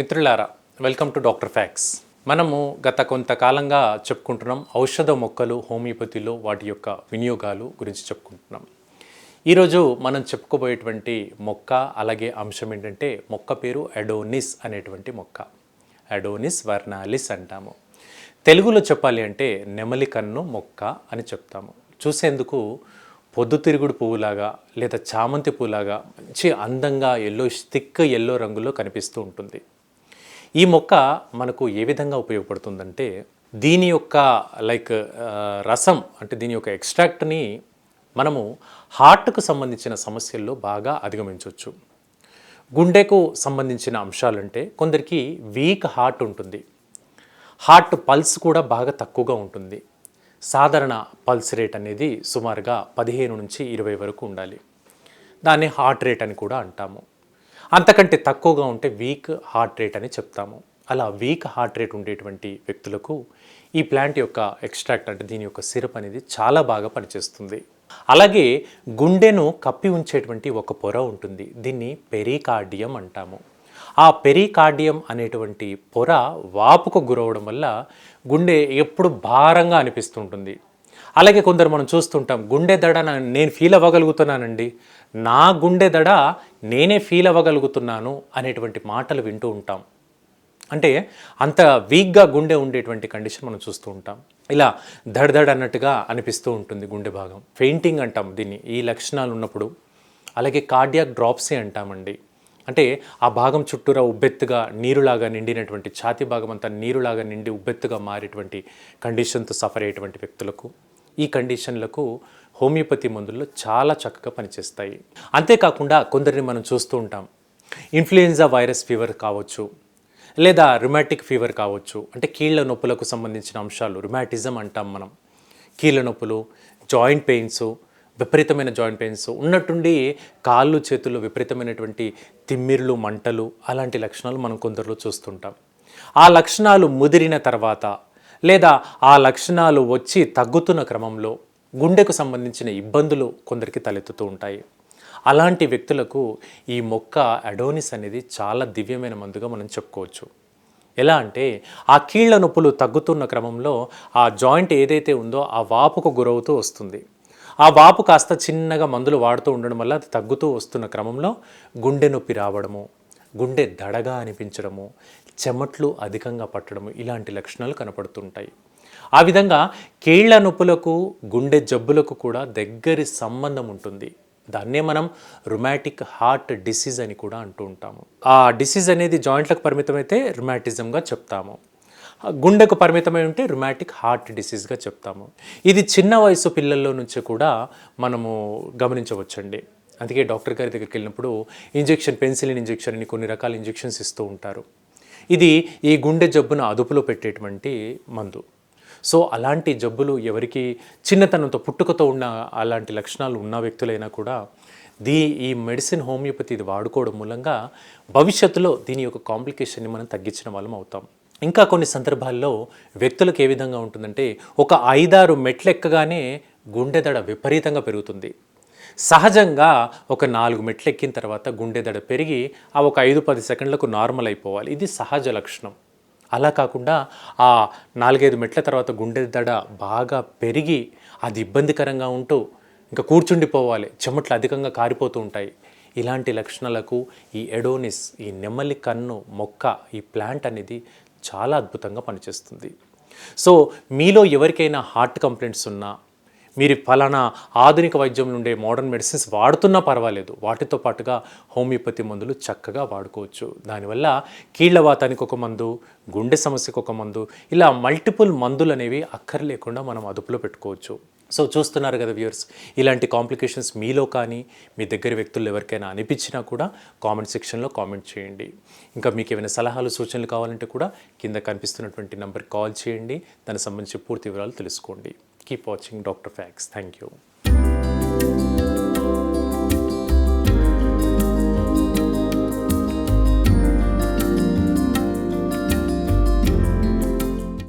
మిత్రులారా welcome to doctor fax. మనము గత కొంతకాలంగా చెప్పుకుంటున్నాం ఔషధ మొక్కలు హోమియోపతిలో వాటి యొక్క వినియోగాలు గురించి చెప్పుకుంటున్నాం. ఈరోజు మనం చెప్పుకోబోయేటువంటి మొక్క అలాగే అంశం ఏంటంటే మొక్క పేరు అడోనిస్ అనేటువంటి మొక్క. అడోనిస్ వర్నాలిస్ అంటాము. తెలుగులో చెప్పాలి అంటే నెమలి కన్ను మొక్క అని చెప్తాము. చూసేందుకు పొద్దుతిరుగుడు పువ్వులాగా లేదా చామంతి పువ్వులాగా మంచి అందంగా ఎల్లో థిక్ ఎల్లో రంగులో కనిపిస్తూ ఉంటుంది. ఈ మొక్క మనకు ఏ విధంగా ఉపయోగపడుతుందంటే దీని యొక్క లైక్ రసం అంటే దీని యొక్క ఎక్స్ట్రాక్ట్ని మనము హార్ట్కు సంబంధించిన సమస్యల్లో బాగా అధిగమించవచ్చు. గుండెకు సంబంధించిన అంశాలంటే కొందరికి వీక్ హార్ట్ ఉంటుంది. హార్ట్ పల్స్ కూడా బాగా తక్కువగా ఉంటుంది. సాధారణ పల్స్ రేట్ అనేది సుమారుగా పదిహేను నుంచి ఇరవై వరకు ఉండాలి. దాన్ని హార్ట్ రేట్ అని కూడా అంటాము. అంతకంటే తక్కువగా ఉంటే వీక్ హార్ట్ రేట్ అని చెప్తాము. అలా వీక్ హార్ట్ రేట్ ఉండేటువంటి వ్యక్తులకు ఈ ప్లాంట్ యొక్క ఎక్స్ట్రాక్ట్ అంటే దీని యొక్క సిరప్ అనేది చాలా బాగా పనిచేస్తుంది. అలాగే గుండెను కప్పి ఉంచేటువంటి ఒక పొర ఉంటుంది. దీన్ని పెరికార్డియం అంటాము. ఆ పెరికార్డియం అనేటువంటి పొర వాపుకు గురవడం వల్ల గుండె ఎప్పుడు భారంగా అనిపిస్తుంటుంది. అలాగే కొందరు మనం చూస్తుంటాం గుండె దడ నేను ఫీల్ అవ్వగలుగుతున్నానండి. నా గుండె దడ నేనే ఫీల్ అవ్వగలుగుతున్నాను అనేటువంటి మాటలు వింటూ ఉంటాం. అంటే అంత వీక్గా గుండె ఉండేటువంటి కండిషన్ మనం చూస్తూ ఉంటాం. ఇలా దడదడ అన్నట్టుగా అనిపిస్తూ ఉంటుంది గుండె భాగం. ఫెయింటింగ్ అంటాం దీన్ని. ఈ లక్షణాలు ఉన్నప్పుడు అలాగే కార్డియాక్ డ్రాప్సీ అంటామండి. అంటే ఆ భాగం చుట్టూరా ఉబ్బెత్తుగా నీరులాగా నిండినటువంటి ఛాతీ భాగం అంతా నీరులాగా నిండి ఉబ్బెత్తుగా మారేటువంటి కండిషన్తో సఫర్ అయ్యేటువంటి వ్యక్తులకు ఈ కండిషన్లకు హోమియోపతి మందుల్లో చాలా చక్కగా పనిచేస్తాయి. అంతేకాకుండా కొందరిని మనం చూస్తూ ఉంటాం. ఇన్ఫ్లుయెన్జా వైరస్ ఫీవర్ కావచ్చు లేదా రుమాటిక్ ఫీవర్ కావచ్చు అంటే కీళ్ళ నొప్పులకు సంబంధించిన అంశాలు రుమాటిజం అంటాం మనం. కీళ్ళ నొప్పులు జాయింట్ పెయిన్స్ విపరీతమైన జాయింట్ పెయిన్స్ ఉన్నట్టుండి కాళ్ళు చేతులు విపరీతమైనటువంటి తిమ్మిర్లు మంటలు అలాంటి లక్షణాలు మనం కొందరిలో చూస్తుంటాం. ఆ లక్షణాలు ముదిరిన తర్వాత లేదా ఆ లక్షణాలు వచ్చి తగ్గుతున్న క్రమంలో గుండెకు సంబంధించిన ఇబ్బందులు కొందరికి తలెత్తుతూ ఉంటాయి. అలాంటి వ్యక్తులకు ఈ మొక్క అడోనిస్ అనేది చాలా దివ్యమైన మందుగా మనం చెప్పుకోవచ్చు. ఎలా అంటే ఆ కీళ్ళ నొప్పులు తగ్గుతున్న క్రమంలో ఆ జాయింట్ ఏదైతే ఉందో ఆ వాపుకు గురవుతూ వస్తుంది. ఆ వాపు కాస్త చిన్నగా మందులు వాడుతూ ఉండడం వల్ల అది తగ్గుతూ వస్తున్న క్రమంలో గుండె నొప్పి రావడము గుండె దడగా అనిపించడము చెమట్లు అధికంగా పట్టడము ఇలాంటి లక్షణాలు కనపడుతుంటాయి. ఆ విధంగా కీళ్ళ నొప్పులకు గుండె జబ్బులకు కూడా దగ్గరి సంబంధం ఉంటుంది. దాన్నే మనం రుమాటిక్ హార్ట్ డిసీజ్ అని కూడా అంటూ ఉంటాము. ఆ డిసీజ్ అనేది జాయింట్లకు పరిమితమైతే రుమాటిజంగా చెప్తాము. గుండెకు పరిమితమై ఉంటే రుమాటిక్ హార్ట్ డిసీజ్గా చెప్తాము. ఇది చిన్న వయసు పిల్లల్లో నుంచి కూడా మనము గమనించవచ్చండి. అందుకే డాక్టర్ గారి దగ్గరికి వెళ్ళినప్పుడు ఇంజెక్షన్ పెన్సిలిన్ ఇంజెక్షన్ అని కొన్ని రకాల ఇంజెక్షన్స్ ఇస్తూ ఉంటారు. ఇది ఈ గుండె జబ్బును అదుపులో పెట్టేటువంటి మందు. సో అలాంటి జబ్బులు ఎవరికి చిన్నతనంతో పుట్టుకతో ఉన్న అలాంటి లక్షణాలు ఉన్న వ్యక్తులైనా కూడా దీ ఈ మెడిసిన్ హోమియోపతి ఇది వాడుకోవడం మూలంగా భవిష్యత్తులో దీని యొక్క కాంప్లికేషన్ని మనం తగ్గించిన వాళ్ళం అవుతాం. ఇంకా కొన్ని సందర్భాల్లో వ్యక్తులకు ఏ విధంగా ఉంటుందంటే ఒక ఐదారు మెట్లు ఎక్కగానే గుండె దడ విపరీతంగా పెరుగుతుంది. సహజంగా ఒక నాలుగు మెట్లు ఎక్కిన తర్వాత గుండె దడ పెరిగి ఆ ఒక ఐదు పది సెకండ్లకు నార్మల్ అయిపోవాలి. ఇది సహజ లక్షణం. అలా కాకుండా ఆ నాలుగైదు మెట్ల తర్వాత గుండె దడ బాగా పెరిగి అది ఇబ్బందికరంగా ఉంటూ ఇంకా కూర్చుండిపోవాలి. చెమట్లు అధికంగా కారిపోతూ ఉంటాయి. ఇలాంటి లక్షణాలకు ఈ ఎడోనిస్ ఈ నెమ్మలి కన్ను మొక్క ఈ ప్లాంట్ అనేది చాలా అద్భుతంగా పనిచేస్తుంది. సో మీలో ఎవరికైనా హార్ట్ కంప్లైంట్స్ ఉన్నా మీరు ఫలానా ఆధునిక వైద్యం నుండే మోడర్న్ మెడిసిన్స్ వాడుతున్నా పర్వాలేదు. వాటితో పాటుగా హోమియోపతి మందులు చక్కగా వాడుకోవచ్చు. దానివల్ల కీళ్ళవాతానికి ఒక మందు గుండె సమస్యకు ఒక మందు ఇలా మల్టిపుల్ మందులు అనేవి అక్కర్లేకుండా మనం అదుపులో పెట్టుకోవచ్చు. సో చూస్తున్నారు కదా వ్యూర్స్ ఇలాంటి కాంప్లికేషన్స్ మీలో కానీ మీ దగ్గర వ్యక్తులు ఎవరికైనా అనిపించినా కూడా కామెంట్ సెక్షన్లో కామెంట్ చేయండి. ఇంకా మీకు ఏమైనా సలహాలు సూచనలు కావాలంటే కూడా కింద కనిపిస్తున్నటువంటి నెంబర్కి కాల్ చేయండి. దానికి సంబంధించి పూర్తి వివరాలు తెలుసుకోండి. Keep watching Dr. Facts. Thank you.